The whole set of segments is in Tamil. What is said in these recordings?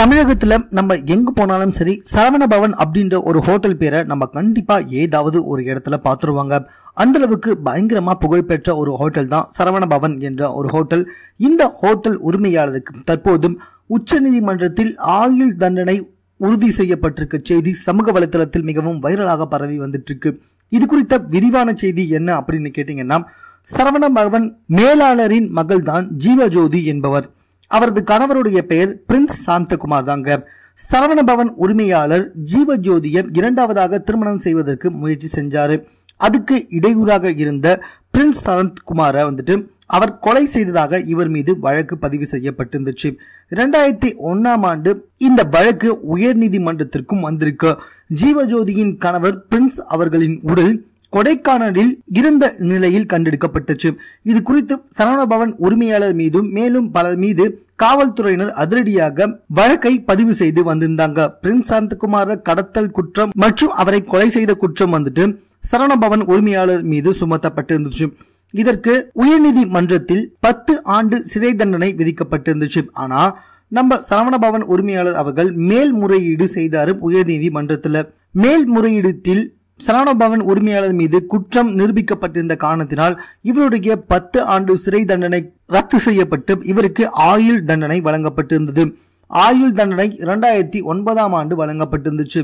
தமிழகத்தில் நம்ம எங்கே போனாலும் சரி சரவண பவன் அப்படின்ற ஒரு ஹோட்டல் பேரை நம்ம கண்டிப்பாக ஏதாவது ஒரு இடத்துல பார்த்துருவாங்க. அந்த அளவுக்கு பயங்கரமா புகழ்பெற்ற ஒரு ஹோட்டல் தான் சரவண பவன் என்ற ஒரு ஹோட்டல் இந்த ஹோட்டல் உரிமையாளருக்கு தற்போதும் உச்சநீதிமன்றத்தில் ஆயுள் தண்டனை உறுதி செய்யப்பட்டிருக்க செய்தி சமூக வலைதளத்தில் மிகவும் வைரலாக பரவி வந்துட்டு இருக்கு இது குறித்த விரிவான செய்தி என்ன அப்படின்னு கேட்டீங்கன்னா சரவண பவன் மேலாளரின் மகள் தான் ஜீவஜோதி என்பவர். அவரது கணவருடைய பெயர் பிரின்ஸ் சாந்தகுமார் தாங்க சரவண பவன் உரிமையாளர் ஜீவஜோதியை இரண்டாவதாக திருமணம் செய்வதற்கு முயற்சி செஞ்சாரு. அதுக்கு இடையூறாக இருந்த பிரின்ஸ் சரத்குமாரை வந்துட்டு அவர் கொலை செய்ததாக இவர் மீது வழக்கு பதிவு செய்யப்பட்டிருந்துச்சு. இரண்டாயிரத்தி ஒன்னாம் ஆண்டு இந்த வழக்கு உயர்நீதிமன்றத்திற்கும் வந்திருக்கு. ஜீவஜோதியின் கணவர் பிரின்ஸ் அவர்களின் உடல் கொடைக்கானலில் இருந்த நிலையில் கண்டெடுக்கப்பட்டுச்சு. இது குறித்து சரவணபவன் உரிமையாளர் மீதும் மேலும் பலர் மீது காவல்துறையினர் அதிரடியாக வழக்கை பதிவு செய்து வந்திருந்தாங்க. பிரின்ஸ் சாந்தகுமார கடத்தல் குற்றம் மற்றும் அவரை கொலை செய்த குற்றம் வந்துட்டு சரவணபவன் உரிமையாளர் மீது சுமத்தப்பட்டிருந்துச்சு. இதற்கு உயர்நீதிமன்றத்தில் பத்து ஆண்டு சிறை தண்டனை விதிக்கப்பட்டிருந்துச்சு. ஆனா நம்ம சரவணபவன் உரிமையாளர் அவர்கள் மேல்முறையீடு செய்தாரு உயர்நீதிமன்றத்துல. மேல்முறையீடுத்தில் சரவணபவன் உரிமையாளர் மீது குற்றம் நிரூபிக்கப்பட்டிருந்த காரணத்தினால் இவருடைய பத்து ஆண்டு சிறை தண்டனை ரத்து செய்யப்பட்டு இவருக்கு ஆயுள் தண்டனை வழங்கப்பட்டிருந்தது. ஆயுள் தண்டனை இரண்டாயிரத்தி ஒன்பதாம் ஆண்டு வழங்கப்பட்டிருந்துச்சு.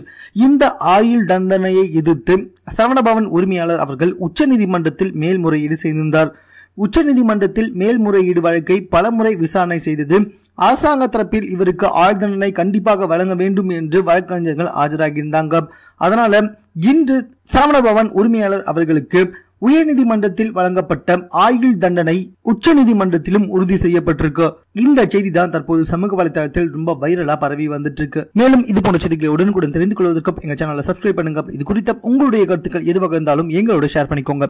இந்த ஆயுள் தண்டனையை எதிர்த்து சரவணபவன் உரிமையாளர் அவர்கள் உச்சநீதிமன்றத்தில் மேல்முறையீடு செய்திருந்தார். உச்சநீதிமன்றத்தில் மேல்முறையீடு வழக்கை பலமுறை விசாரணை செய்தது அரசாங்க தரப்பில் இவருக்கு ஆயுள் தண்டனை கண்டிப்பாக வழங்க வேண்டும் என்று வழக்கறிஞர்கள் ஆஜராகியிருந்தாங்க. அதனால இன்று சரவணபவன் உரிமையாளர் அவர்களுக்கு உயர்நீதிமன்றத்தில் வழங்கப்பட்ட ஆயுள் தண்டனை உச்சநீதிமன்றத்திலும் உறுதி செய்யப்பட்டிருக்கு. இந்த செய்தி தான் தற்போது சமூக வலைதளத்தில் ரொம்ப வைரலா பரவி வந்துட்டு இருக்கு மேலும் இது போன்ற செய்திகளை உடனுக்குடன் தெரிந்து கொள்வதற்கு எங்க சேனலை சப்ஸ்கிரைப் பண்ணுங்க. இது குறித்த உங்களுடைய கருத்துக்கள் எதுவாக இருந்தாலும் எங்களோட ஷேர் பண்ணிக்கோங்க.